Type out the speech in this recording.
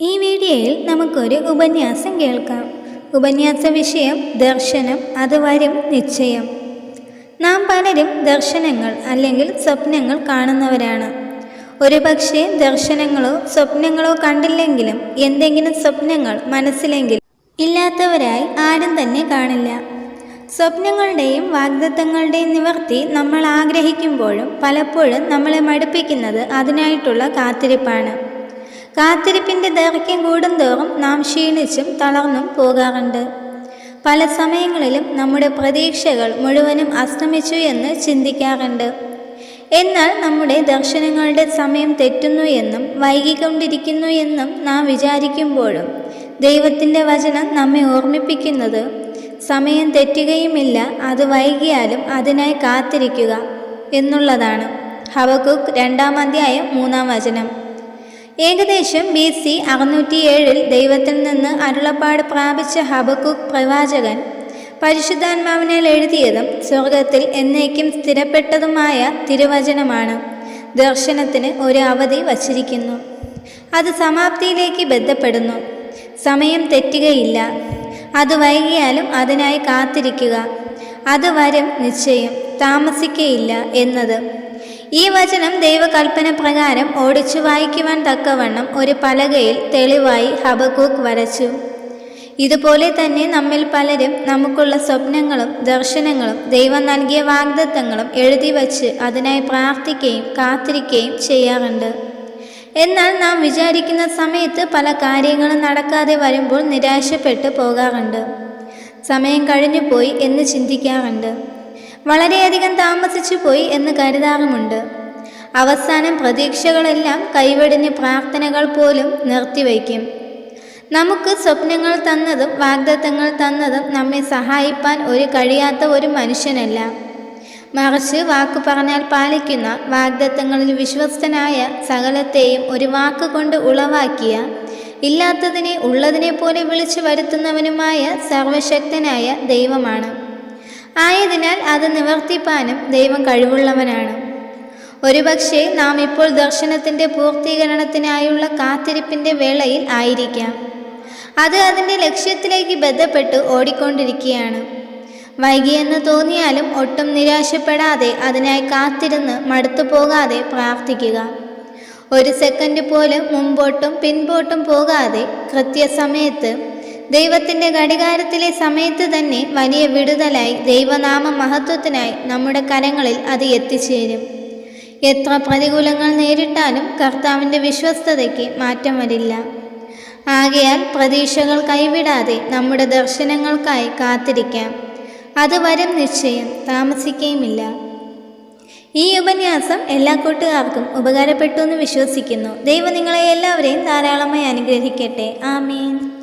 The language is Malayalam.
ഈ വീഡിയോയിൽ നമുക്കൊരു ഉപന്യാസം കേൾക്കാം. ഉപന്യാസ വിഷയം ദർശനം അത് വരും നിശ്ചയം. നാം പലരും ദർശനങ്ങൾ അല്ലെങ്കിൽ സ്വപ്നങ്ങൾ കാണുന്നവരാണ്. ഒരുപക്ഷെ ദർശനങ്ങളോ സ്വപ്നങ്ങളോ കണ്ടില്ലെങ്കിലും എന്തെങ്കിലും സ്വപ്നങ്ങൾ മനസ്സിലെങ്കിലും ഇല്ലാത്തവരായി ആരും തന്നെ കാണില്ല. സ്വപ്നങ്ങളുടെയും വാഗ്ദത്തങ്ങളുടെയും നിവർത്തി നമ്മൾ ആഗ്രഹിക്കുമ്പോഴും പലപ്പോഴും നമ്മളെ മടുപ്പിക്കുന്നത് അതിനായിട്ടുള്ള കാത്തിരിപ്പാണ്. കാത്തിരിപ്പിന്റെ ദൈർഘ്യം കൂടുന്തോറും നാം ക്ഷീണിച്ചും തളർന്നും പോകാറുണ്ട്. പല സമയങ്ങളിലും നമ്മുടെ പ്രതീക്ഷകൾ മുഴുവനും അസ്തമിച്ചു എന്ന് ചിന്തിക്കാറുണ്ട്. എന്നാൽ നമ്മുടെ ദർശനങ്ങളുടെ സമയം തെറ്റുന്നു എന്നും വൈകിക്കൊണ്ടിരിക്കുന്നു എന്നും നാം വിചാരിക്കുമ്പോഴും ദൈവത്തിന്റെ വചനം നമ്മെ ഓർമ്മിപ്പിക്കുന്നത് സമയം തെറ്റുകയുമില്ല അത് വൈകിയാലും അതിനായി കാത്തിരിക്കുക എന്നുള്ളതാണ്. ഹവകുക്ക് രണ്ടാം അധ്യായം മൂന്നാം വചനം. ഏകദേശം ബി സി അറുന്നൂറ്റി ഏഴിൽ ദൈവത്തിൽ നിന്ന് അരുളപ്പാട് പ്രാപിച്ച ഹബക്കുക്ക് പ്രവാചകൻ പരിശുദ്ധാത്മാവിനാൽ എഴുതിയതും സ്വർഗത്തിൽ എന്നേക്കും സ്ഥിരപ്പെട്ടതുമായ തിരുവചനമാണ്. ദർശനത്തിന് ഒരു അവധി വച്ചിരിക്കുന്നു. അത് സമാപ്തിയിലേക്ക് ബന്ധപ്പെടുന്നു. സമയം തെറ്റുകയില്ല. അത് വൈകിയാലും അതിനായി കാത്തിരിക്കുക. അത് വരും നിശ്ചയം. താമസിക്കയില്ല എന്നത്. ഈ വചനം ദൈവകൽപ്പന പ്രകാരം ഓടിച്ചു വായിക്കുവാൻ തക്കവണ്ണം ഒരു പലകയിൽ തെളിവായി ഹബക്കൂക്ക് വരച്ചു. ഇതുപോലെ തന്നെ നമ്മിൽ പലരും നമുക്കുള്ള സ്വപ്നങ്ങളും ദർശനങ്ങളും ദൈവം നൽകിയ വാഗ്ദത്തങ്ങളും എഴുതി വച്ച് അതിനായി പ്രാർത്ഥിക്കുകയും കാത്തിരിക്കുകയും ചെയ്യാറുണ്ട്. എന്നാൽ നാം വിചാരിക്കുന്ന സമയത്ത് പല കാര്യങ്ങളും നടക്കാതെ വരുമ്പോൾ നിരാശപ്പെട്ട് പോകാറുണ്ട്. സമയം കഴിഞ്ഞു പോയി എന്ന് ചിന്തിക്കാറുണ്ട്. വളരെയധികം താമസിച്ചു പോയി എന്ന് കരുതാറുമുണ്ട്. അവസാനം പ്രതീക്ഷകളെല്ലാം കൈവെടിഞ്ഞ് പ്രാർത്ഥനകൾ പോലും നിർത്തിവയ്ക്കും. നമുക്ക് സ്വപ്നങ്ങൾ തന്നതും വാഗ്ദത്തങ്ങൾ തന്നതും നമ്മെ സഹായിപ്പാൻ ഒരു കഴിയാത്ത ഒരു മനുഷ്യനല്ല. മറിച്ച് വാക്കു പറഞ്ഞാൽ പാലിക്കുന്ന വാഗ്ദത്തങ്ങളിൽ വിശ്വസ്തനായ സകലത്തെയും ഒരു വാക്കുകൊണ്ട് ഉളവാക്കിയ ഇല്ലാത്തതിനെ ഉള്ളതിനെ പോലെ വിളിച്ചു വരുത്തുന്നവനുമായ സർവശക്തനായ ദൈവമാണ്. ആയതിനാൽ അത് നിവർത്തിപ്പാനും ദൈവം കഴിവുള്ളവനാണ്. ഒരുപക്ഷെ നാം ഇപ്പോൾ ദർശനത്തിന്റെ പൂർത്തീകരണത്തിനായുള്ള കാത്തിരിപ്പിന്റെ വേളയിൽ ആയിരിക്കാം. അത് അതിന്റെ ലക്ഷ്യത്തിലേക്ക് ബന്ധപ്പെട്ട് ഓടിക്കൊണ്ടിരിക്കുകയാണ്. വൈകിയെന്ന് തോന്നിയാലും ഒട്ടും നിരാശപ്പെടാതെ അതിനായി കാത്തിരുന്ന് മടുത്തു പോകാതെ പ്രാർത്ഥിക്കുക. ഒരു സെക്കൻഡ് പോലും മുമ്പോട്ടും പിൻപോട്ടും പോകാതെ കൃത്യസമയത്ത് ദൈവത്തിന്റെ ഘടികാരത്തിലെ സമയത്ത് തന്നെ വലിയ വിടുതലായി ദൈവനാമ മഹത്വത്തിനായി നമ്മുടെ കരങ്ങളിൽ അത് എത്തിച്ചേരും. എത്ര പ്രതികൂലങ്ങൾ നേരിട്ടാലും കർത്താവിന്റെ വിശ്വസ്തതയ്ക്ക് മാറ്റം വരില്ല. ആകയാൽ പ്രതീക്ഷകൾ കൈവിടാതെ നമ്മുടെ ദർശനങ്ങൾക്കായി കാത്തിരിക്കാം. അത് വരും നിശ്ചയം. താമസിക്കുകയുമില്ല ഈ ഉപന്യാസം എല്ലാ കൂട്ടുകാർക്കും ഉപകാരപ്പെട്ടു എന്ന് വിശ്വസിക്കുന്നു. ദൈവം നിങ്ങളെ എല്ലാവരെയും ധാരാളമായി അനുഗ്രഹിക്കട്ടെ. ആമീൻ.